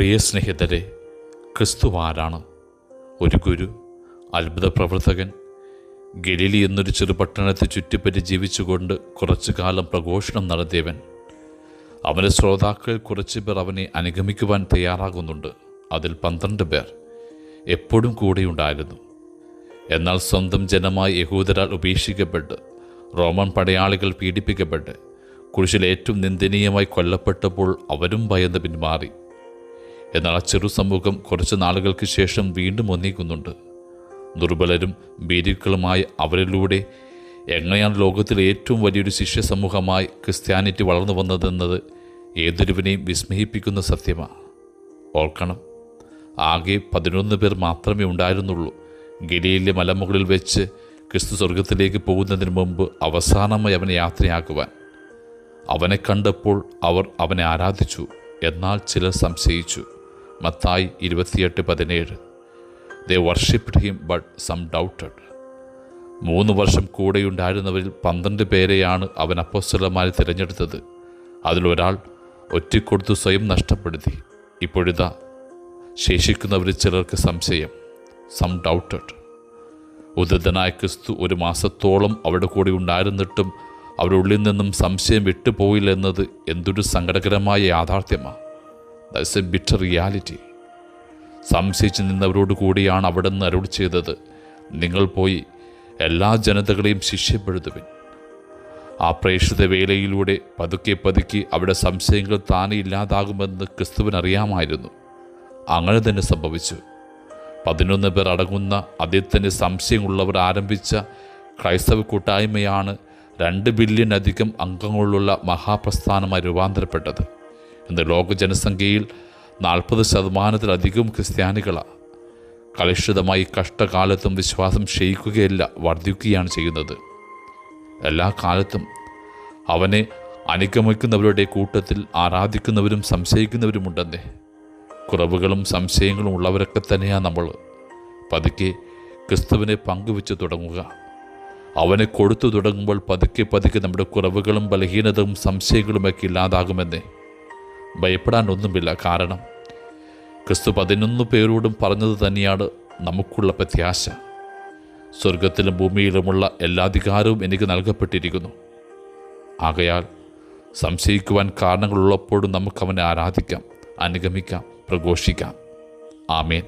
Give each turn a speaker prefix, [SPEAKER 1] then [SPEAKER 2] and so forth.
[SPEAKER 1] പ്രിയ സ്നേഹിതരെ ക്രിസ്തു ആരാണ് ഒരു ഗുരു അത്ഭുത പ്രവർത്തകൻ. ഗലീലി എന്നൊരു ചെറു പട്ടണത്തെ ചുറ്റിപ്പറ്റി ജീവിച്ചുകൊണ്ട് കുറച്ചു കാലം പ്രഘോഷണം നടത്തിയവൻ. അവന്റെ ശ്രോതാക്കളിൽ കുറച്ച് പേർ അവനെ അനുഗമിക്കുവാൻ തയ്യാറാകുന്നുണ്ട്. അതിൽ പന്ത്രണ്ട് പേർ എപ്പോഴും കൂടെയുണ്ടായിരുന്നു. എന്നാൽ സ്വന്തം ജനമായി യഹൂദരാൽ ഉപേക്ഷിക്കപ്പെട്ട് റോമൻ പടയാളികൾ പീഡിപ്പിക്കപ്പെട്ട് കുരിശിൽ ഏറ്റവും നിന്ദനീയമായി കൊല്ലപ്പെട്ടപ്പോൾ അവരും ഭയന്ന് പിന്മാറി. എന്നാൽ ആ ചെറു സമൂഹം കുറച്ച് നാളുകൾക്ക് ശേഷം വീണ്ടും ഒന്നിക്കുന്നുണ്ട് ദുർബലരും ഭീരുക്കളുമായ അവരിലൂടെ എങ്ങനെയാണ് ലോകത്തിലെ ഏറ്റവും വലിയൊരു ശിഷ്യ സമൂഹമായി ക്രിസ്ത്യാനിറ്റി വളർന്നു വന്നതെന്നത് ഏതൊരുവിനെയും വിസ്മയിപ്പിക്കുന്ന സത്യമാണ് ഓർക്കണം ആകെ പതിനൊന്ന് പേർ മാത്രമേ ഉണ്ടായിരുന്നുള്ളൂ. ഗലിയിലെ മലമുകളിൽ വെച്ച് ക്രിസ്തു സ്വർഗത്തിലേക്ക് പോകുന്നതിന് മുമ്പ് അവസാനമായി അവനെ യാത്രയാക്കുവാൻ. അവനെ കണ്ടപ്പോൾ അവർ അവനെ ആരാധിച്ചു എന്നാൽ ചിലർ സംശയിച്ചു. മത്തായി ഇരുപത്തിയെട്ട് പതിനേഴ്. They worshipped him but some doubted മൂന്ന് വർഷം കൂടെയുണ്ടായിരുന്നവരിൽ പന്ത്രണ്ട് പേരെയാണ് അവൻ അപ്പോസ്തലന്മാരെ തിരഞ്ഞെടുത്തത്. അതിലൊരാൾ ഒറ്റക്കൊടുത്ത് സ്വയം നഷ്ടപ്പെടുത്തി. ഇപ്പോഴിതാ ശേഷിക്കുന്നവരിൽ ചിലർക്ക് സംശയം. സം ഡൗട്ടഡ് ഉദിതനായ ക്രിസ്തു ഒരു മാസത്തോളം അവിടെ കൂടി ഉണ്ടായിരുന്നിട്ടും അവരുടെ ഉള്ളിൽ നിന്നും സംശയം വിട്ടുപോയില്ലെന്നത് എന്തൊരു സങ്കടകരമായ യാഥാർത്ഥ്യമാണ് ദാറ്റ്സ് എ ബിറ്റർ റിയാലിറ്റി സംശയിച്ച് നിന്നവരോട് കൂടിയാണ് അവിടെ നിന്ന് അരുൾ ചെയ്തത്. നിങ്ങൾ പോയി എല്ലാ ജനതകളെയും ശിഷ്യപ്പെടുത്തുവിൻ ആ പ്രേക്ഷിത വേലയിലൂടെ പതുക്കെ പതുക്കെ അവിടെ സംശയങ്ങൾ താനെ ഇല്ലാതാകുമെന്ന് ക്രിസ്തുവിന് അറിയാമായിരുന്നു. അങ്ങനെ തന്നെ സംഭവിച്ചു. പതിനൊന്ന് പേർ അടങ്ങുന്ന തന്നെ സംശയമുള്ളവർ ആരംഭിച്ച ക്രൈസ്തവ കൂട്ടായ്മയാണ് രണ്ട് ബില്യൺ അധികം അംഗങ്ങളുള്ള മഹാപ്രസ്ഥാനമായി രൂപാന്തരപ്പെട്ടത്. ഇന്ന് ലോക ജനസംഖ്യയിൽ നാൽപ്പത് ശതമാനത്തിലധികം ക്രിസ്ത്യാനികളാണ് കലുഷിതമായി കഷ്ടകാലത്തും വിശ്വാസം ക്ഷയിക്കുകയല്ല വർദ്ധിക്കുകയാണ് ചെയ്യുന്നത്. എല്ലാ കാലത്തും അവനെ അനുഗമിക്കുന്നവരുടെ കൂട്ടത്തിൽ ആരാധിക്കുന്നവരും സംശയിക്കുന്നവരുമുണ്ടെന്നേ. കുറവുകളും സംശയങ്ങളും ഉള്ളവരൊക്കെ തന്നെയാണ് നമ്മൾ. പതുക്കെ ക്രിസ്തുവിനെ പങ്കുവെച്ച് തുടങ്ങുക. അവനെ കൊടുത്തു തുടങ്ങുമ്പോൾ പതുക്കെ പതുക്കെ നമ്മുടെ കുറവുകളും ബലഹീനതയും സംശയങ്ങളുമൊക്കെ ഇല്ലാതാകുമെന്നേ. ഭയപ്പെടാൻ ഒന്നുമില്ല കാരണം ക്രിസ്തു പതിനൊന്ന് പേരോടും പറഞ്ഞത് തന്നെയാണ് നമുക്കുള്ള പ്രത്യാശ. സ്വർഗത്തിലും ഭൂമിയിലുമുള്ള എല്ലാ അധികാരവും എനിക്ക് നൽകപ്പെട്ടിരിക്കുന്നു. ആകയാൽ സംശയിക്കുവാൻ കാരണങ്ങളുള്ളപ്പോഴും നമുക്ക് അവനെ ആരാധിക്കാം അനുഗമിക്കാം പ്രഘോഷിക്കാം. ആമേൻ.